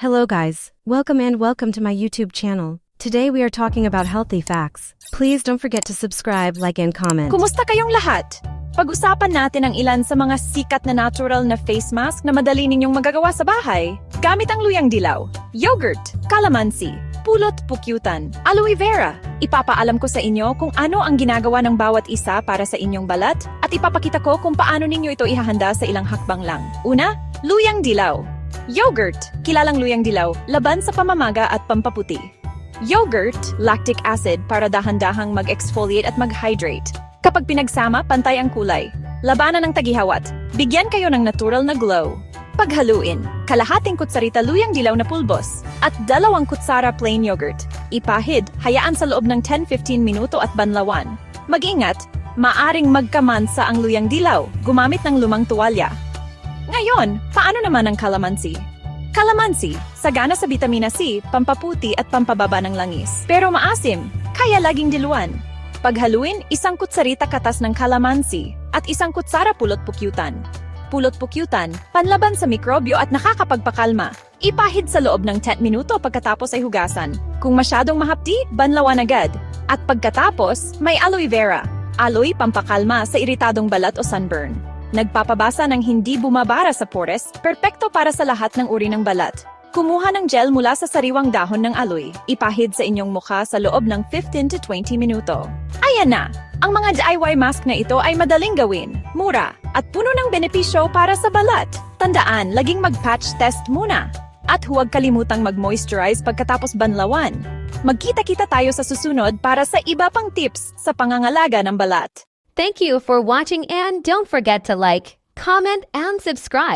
Hello guys, welcome and welcome to my YouTube channel. Today we are talking about healthy facts. Please don't forget to subscribe, like and comment. Kumusta kayong lahat? Pag-usapan natin ang ilan sa mga sikat na natural na face mask na madali ninyong magagawa sa bahay. Gamit ang luyang dilaw, yogurt, calamansi, pulot pukyutan, aloe vera. Ipapaalam ko sa inyo kung ano ang ginagawa ng bawat isa para sa inyong balat at ipapakita ko kung paano ninyo ito ihahanda sa ilang hakbang lang. Una, luyang dilaw. Yogurt, kilalang luyang dilaw, laban sa pamamaga at pampaputi. Yogurt, lactic acid para dahan-dahang mag-exfoliate at mag-hydrate. Kapag pinagsama, pantay ang kulay. Labanan ng tagihawat. Bigyan kayo ng natural na glow. Paghaluin, kalahating kutsarita luyang dilaw na pulbos at dalawang kutsara plain yogurt. Ipahid, hayaan sa loob ng 10-15 minuto at banlawan. Mag-ingat, maaring magkamansa ang luyang dilaw. Gumamit ng lumang tuwalya. Ngayon, paano naman ang calamansi? Calamansi, sagana sa vitamina C, pampaputi at pampababa ng langis. Pero maasim, kaya laging diluan. Paghaluin, isang kutsarita katas ng calamansi at isang kutsara pulot pukyutan. Pulot pukyutan, panlaban sa mikrobyo at nakakapagpakalma. Ipahid sa loob ng 10 minuto pagkatapos ay hugasan. Kung masyadong mahapdi, banlawan agad. At pagkatapos, may aloe vera. Aloe pampakalma sa iritadong balat o sunburn. Nagpapabasa ng hindi bumabara sa pores, perpekto para sa lahat ng uri ng balat. Kumuha ng gel mula sa sariwang dahon ng aloe. Ipahid sa inyong mukha sa loob ng 15 to 20 minuto. Ayan na! Ang mga DIY mask na ito ay madaling gawin, mura, at puno ng benepisyo para sa balat. Tandaan, laging mag-patch test muna. At huwag kalimutang mag-moisturize pagkatapos banlawan. Magkita-kita tayo sa susunod para sa iba pang tips sa pangangalaga ng balat. Thank you for watching and don't forget to like, comment, and subscribe.